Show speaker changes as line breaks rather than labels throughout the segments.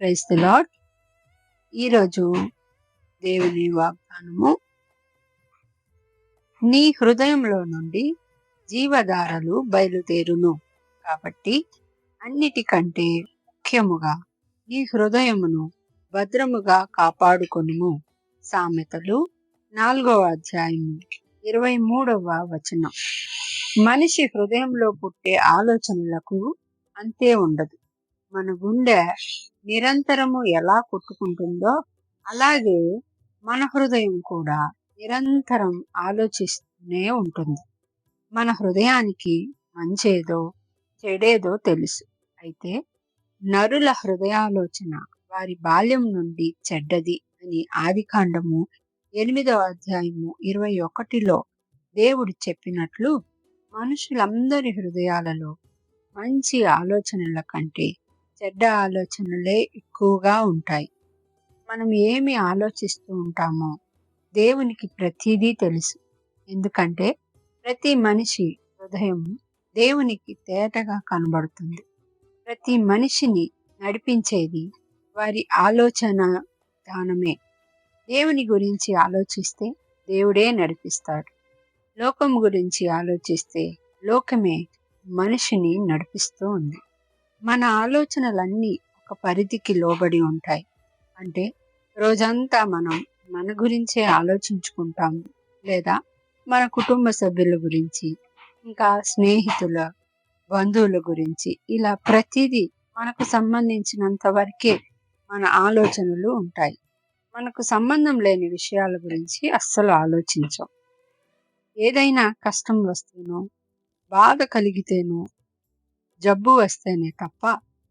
Praise the lord ఈరోజు దేవుని వాగ్దానము నీ హృదయంలో నుండి జీవధారలు బయలుదేరును. కాబట్టి అన్నిటికంటే ముఖ్యముగా నీ హృదయమును భద్రముగా కాపాడుకొనుము. సామెతలు నాలుగవ అధ్యాయము ఇరవై మూడవ వచనం. మనిషి హృదయంలో పుట్టే ఆలోచనలకు అంతే ఉండదు. మన గుండె నిరంతరము ఎలా కొట్టుకుంటుందో అలాగే మన హృదయం కూడా నిరంతరం ఆలోచిస్తూనే ఉంటుంది. మన హృదయానికి మంచేదో చెడేదో తెలుసు. అయితే నరుల హృదయాలోచన వారి బాల్యం నుండి చెడ్డది అని ఆదికాండము ఎనిమిదవ అధ్యాయము ఇరవై ఒకటిలో దేవుడు చెప్పినట్లు మనుషులందరి హృదయాలలో మంచి ఆలోచనల కంటే చెడ్డ ఆలోచనలే ఎక్కువగా ఉంటాయి. మనం ఏమి ఆలోచిస్తూ ఉంటామో దేవునికి ప్రతిదీ తెలుసు. ఎందుకంటే ప్రతి మనిషి హృదయం దేవునికి తేటగా కనబడుతుంది. ప్రతి మనిషిని నడిపించేది వారి ఆలోచన విధానమే దేవుని గురించి ఆలోచిస్తే దేవుడే నడిపిస్తాడు. లోకం గురించి ఆలోచిస్తే లోకమే మనిషిని నడిపిస్తూ ఉంది. మన ఆలోచనలన్నీ ఒక పరిధికి లోబడి ఉంటాయి. అంటే రోజంతా మనం మన గురించే ఆలోచించుకుంటాము లేదా మన కుటుంబ సభ్యుల గురించి ఇంకా స్నేహితుల బంధువుల గురించి ఇలా ప్రతిదీ మనకు సంబంధించినంత వరకే మన ఆలోచనలు ఉంటాయి. మనకు సంబంధం లేని విషయాల గురించి అస్సలు ఆలోచించం. ఏదైనా కష్టం వస్తేనో బాధ కలిగితేనో జబ్బు వస్తేనే తప్ప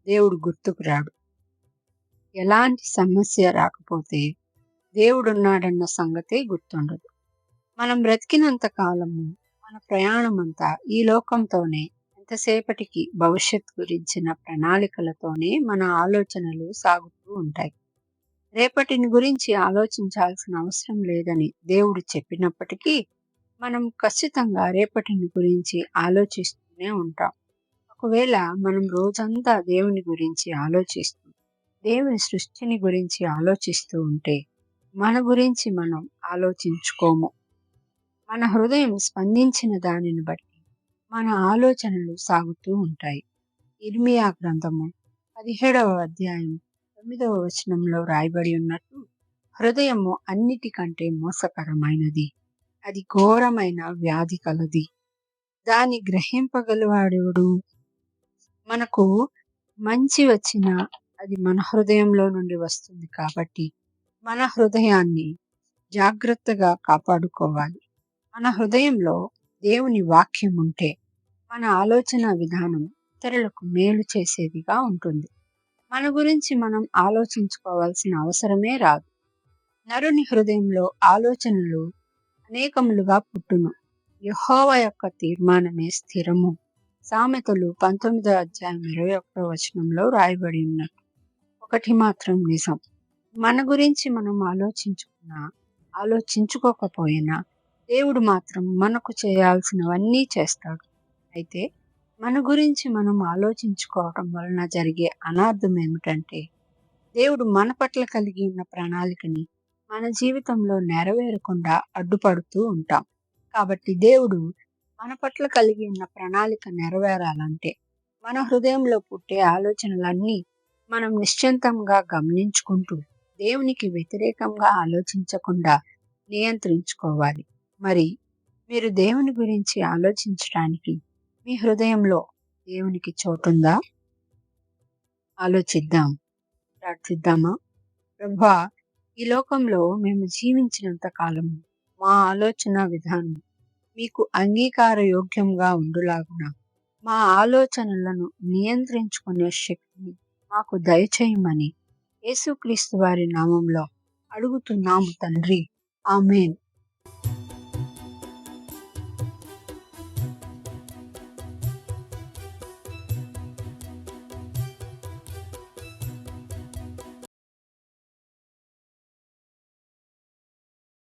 దేవుడు గుర్తుకు రాడు. ఎలాంటి సమస్య రాకపోతే దేవుడున్నాడన్న సంగతే గుర్తుండదు. మనం బ్రతికినంత కాలము మన ప్రయాణం అంతా ఈ లోకంతోనే ఎంతసేపటికి భవిష్యత్ గురించిన ప్రణాళికలతోనే మన ఆలోచనలు సాగుతూ ఉంటాయి. రేపటిని గురించి ఆలోచించాల్సిన అవసరం లేదని దేవుడు చెప్పినప్పటికీ మనం ఖచ్చితంగా రేపటిని గురించి ఆలోచిస్తూనే ఉంటాం. ఒకవేళ మనం రోజంతా దేవుని గురించి ఆలోచిస్తూ దేవుని సృష్టిని గురించి ఆలోచిస్తూ ఉంటే మన గురించి మనం ఆలోచించుకోము. మన హృదయం స్పందించిన దానిని బట్టి మన ఆలోచనలు సాగుతూ ఉంటాయి. ఇర్మియా గ్రంథము పదిహేడవ అధ్యాయం తొమ్మిదవ వచనంలో రాయబడి ఉన్నట్టు హృదయము అన్నిటికంటే మోసకరమైనది. అది ఘోరమైన వ్యాధి కలది. దాని గ్రహింపగలవాడెవడు? మనకు మంచి వచ్చిన అది మన హృదయంలో నుండి వస్తుంది కాబట్టి మన హృదయాన్ని జాగ్రత్తగా కాపాడుకోవాలి. మన హృదయంలో దేవుని వాక్యం ఉంటే మన ఆలోచన విధానం ఇతరులకు మేలు చేసేదిగా ఉంటుంది. మన గురించి మనం ఆలోచించుకోవాల్సిన అవసరమే రాదు. నరుని హృదయంలో ఆలోచనలు అనేకములుగా పుట్టును. యహోవ యొక్క తీర్మానమే స్థిరము. సామెతలు పంతొమ్మిదో అధ్యాయం ఇరవై ఒకటో వచనంలో రాయబడి ఉన్నట్టు ఒకటి మాత్రం నిజం. మన గురించి మనం ఆలోచించుకున్నా ఆలోచించుకోకపోయినా దేవుడు మాత్రం మనకు చేయాల్సినవన్నీ చేస్తాడు. అయితే మన గురించి మనం ఆలోచించుకోవటం వలన జరిగే అనార్థం ఏమిటంటే దేవుడు మన పట్ల కలిగి ఉన్న ప్రణాళికని మన జీవితంలో నెరవేరకుండా అడ్డుపడుతూ ఉంటాం. కాబట్టి దేవుడు మన పట్ల కలిగి ఉన్న ప్రణాళిక నెరవేరాలంటే మన హృదయంలో పుట్టే ఆలోచనలన్నీ మనం నిశ్చింతంగా గమనించుకుంటూ దేవునికి వ్యతిరేకంగా ఆలోచించకుండా నియంత్రించుకోవాలి. మరి మీరు దేవుని గురించి ఆలోచించడానికి మీ హృదయంలో దేవునికి చోటుందా? ఆలోచిద్దాం. ప్రార్థిద్దామా? ప్రభా ఈ లోకంలో మేము జీవించినంత కాలం మా ఆలోచన విధానం మీకు అంగీకార యోగ్యంగా ఉండులాగున. మా ఆలోచనలను నియంత్రించుకునే శక్తిని మాకు దయచేయమని యేసుక్రీస్తు వారి నామంలో అడుగుతున్నాము తండ్రి. ఆమెన్.